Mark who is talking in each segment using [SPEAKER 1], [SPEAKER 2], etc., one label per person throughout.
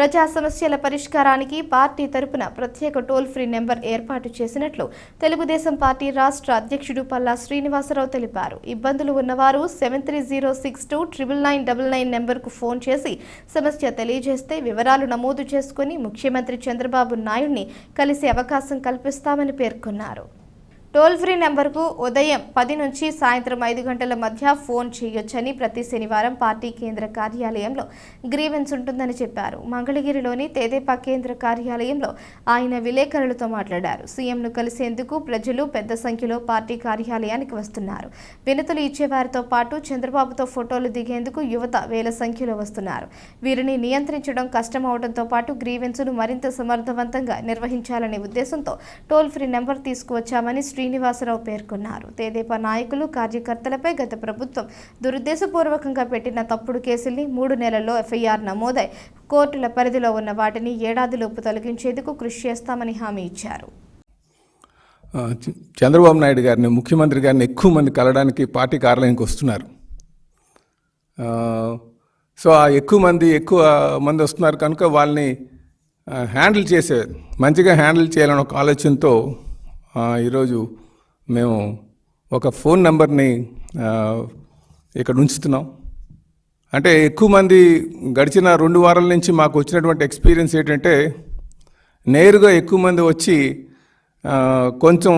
[SPEAKER 1] ప్రజా సమస్యల పరిష్కారానికి పార్టీ తరపున ప్రత్యేక టోల్ ఫ్రీ నెంబర్ ఏర్పాటు చేసినట్లు తెలుగుదేశం పార్టీ రాష్ట్ర అధ్యక్షుడు పల్లా శ్రీనివాసరావు తెలిపారు. ఇబ్బందులు ఉన్నవారు seven three zero six two triple nine double nine నెంబర్కు ఫోన్ చేసి సమస్య తెలియజేస్తే వివరాలు నమోదు చేసుకుని ముఖ్యమంత్రి చంద్రబాబు నాయుడిని కలిసే అవకాశం కల్పిస్తామని పేర్కొన్నారు. టోల్ ఫ్రీ నెంబర్కు ఉదయం పది నుంచి సాయంత్రం ఐదు గంటల మధ్య ఫోన్ చేయొచ్చని ప్రతి శనివారం పార్టీ కేంద్ర కార్యాలయంలో గ్రీవెన్స్ ఉంటుందని చెప్పారు. మంగళగిరిలోని తేదేపా కేంద్ర కార్యాలయంలో ఆయన విలేకరులతో మాట్లాడారు. సీఎంను కలిసేందుకు ప్రజలు పెద్ద సంఖ్యలో పార్టీ కార్యాలయానికి వస్తున్నారు. వినతులు ఇచ్చేవారితో పాటు చంద్రబాబుతో ఫోటోలు దిగేందుకు యువత వేల సంఖ్యలో వస్తున్నారు. వీరిని నియంత్రించడం కష్టమవడంతో పాటు గ్రీవెన్స్ను మరింత సమర్థవంతంగా నిర్వహించాలనే ఉద్దేశంతో టోల్ ఫ్రీ నెంబర్ తీసుకువచ్చామని శ్రీనివాసరావు పేర్కొన్నారు. తేదేపా నాయకులు కార్యకర్తలపై గత ప్రభుత్వం దురుద్దేశపూర్వకంగా పెట్టిన తప్పుడు కేసుల్ని మూడు నెలల్లో ఎఫ్ఐఆర్ నమోదై కోర్టుల పరిధిలో ఉన్న వాటిని ఏడాదిలోపు తొలగించేందుకు కృషి చేస్తామని హామీ ఇచ్చారు.
[SPEAKER 2] చంద్రబాబు నాయుడు గారిని ముఖ్యమంత్రి గారిని ఎక్కువ మంది కలవడానికి పార్టీ కార్యాలయానికి వస్తున్నారు. సో ఆ ఎక్కువ మంది ఎక్కువ మంది వస్తున్నారు కనుక వాళ్ళని హ్యాండిల్ చేసే మంచిగా హ్యాండిల్ చేయాలని ఒక ఆలోచనతో ఈరోజు మేము ఒక ఫోన్ నెంబర్ని ఇక్కడ ఉంచుతున్నాం. అంటే ఎక్కువ మంది గడిచిన రెండు వారాల నుంచి మాకు వచ్చినటువంటి ఎక్స్పీరియన్స్ ఏంటంటే నేరుగా ఎక్కువ మంది వచ్చి కొంచెం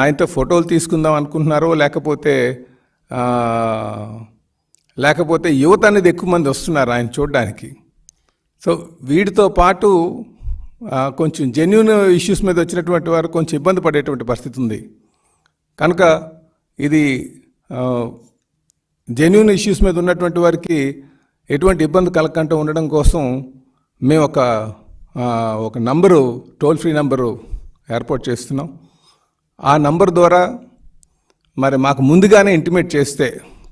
[SPEAKER 2] ఆయనతో ఫోటోలు తీసుకుందాం అనుకుంటున్నారో లేకపోతే లేకపోతే యువత అనేది ఎక్కువ మంది వస్తున్నారు ఆయన చూడడానికి. సో వీటితో పాటు కొంచెం జెన్యున్ ఇష్యూస్ మీద వచ్చినటువంటి వారు కొంచెం ఇబ్బంది పడేటువంటి పరిస్థితి ఉంది. కనుక ఇది జెన్యున్ ఇష్యూస్ మీద ఉన్నటువంటి వారికి ఎటువంటి ఇబ్బంది కలగకుండా ఉండడం కోసం మేము ఒక ఒక నంబరు టోల్ ఫ్రీ నంబరు ఏర్పాటు చేస్తున్నాం. ఆ నంబర్ ద్వారా మరి మాకు ముందుగానే ఇంటిమేట్ చేస్తే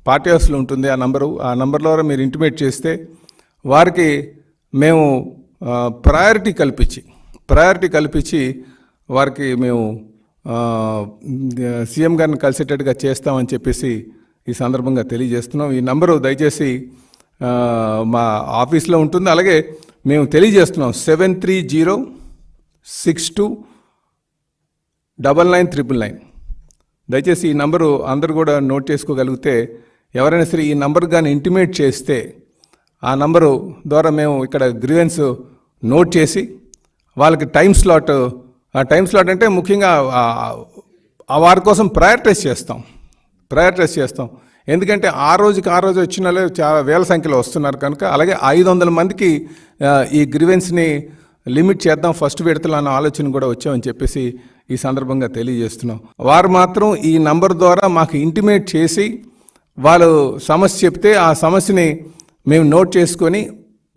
[SPEAKER 2] పార్టీ హౌస్లో ఉంటుంది ఆ నంబరు ఆ నంబర్ ద్వారా మీరు ఇంటిమేట్ చేస్తే వారికి మేము ప్రయారిటీ కల్పించి ప్రయారిటీ కల్పించి వారికి మేము సీఎం గారిని కలిసేటట్టుగా చేస్తామని చెప్పేసి ఈ సందర్భంగా తెలియజేస్తున్నాం. ఈ నంబరు దయచేసి మా ఆఫీస్లో ఉంటుంది. అలాగే మేము తెలియజేస్తున్నాం seven three zero six two double nine triple nine దయచేసి ఈ నంబరు అందరు కూడా నోట్ చేసుకోగలిగితే ఎవరైనా సరే ఈ నంబర్ కానీ ఇంటిమేట్ చేస్తే ఆ నంబరు ద్వారా మేము ఇక్కడ గ్రీవెన్స్ నోట్ చేసి వాళ్ళకి టైం స్లాట్ ఆ టైం స్లాట్ అంటే ముఖ్యంగా ఆ- వారి కోసం ప్రయారిటైజ్ చేస్తాం. ప్రయారిటైజ్ చేస్తాం. ఎందుకంటే ఆ రోజుకి ఆ రోజు వచ్చిన చాలా వేల సంఖ్యలో వస్తున్నారు కనుక అలాగే ఐదు వందల మందికి ఈ గ్రీవెన్స్ని లిమిట్ చేద్దాం ఫస్ట్ విడతలు అన్న ఆలోచన కూడా వచ్చామని చెప్పేసి ఈ సందర్భంగా తెలియజేస్తున్నాం. వారు మాత్రం ఈ నంబర్ ద్వారా మాకు ఇంటిమేట్ చేసి వాళ్ళు సమస్య చెప్తే ఆ సమస్యని మేము నోట్ చేసుకొని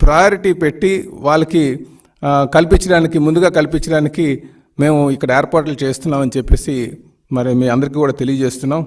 [SPEAKER 2] ప్రయారిటీ పెట్టి వాళ్ళకి కల్పించడానికి ముందుగా కల్పించడానికి మేము ఇక్కడ ఏర్పాట్లు చేస్తున్నామని చెప్పేసి మరి మీ అందరికీ కూడా తెలియజేస్తున్నాం.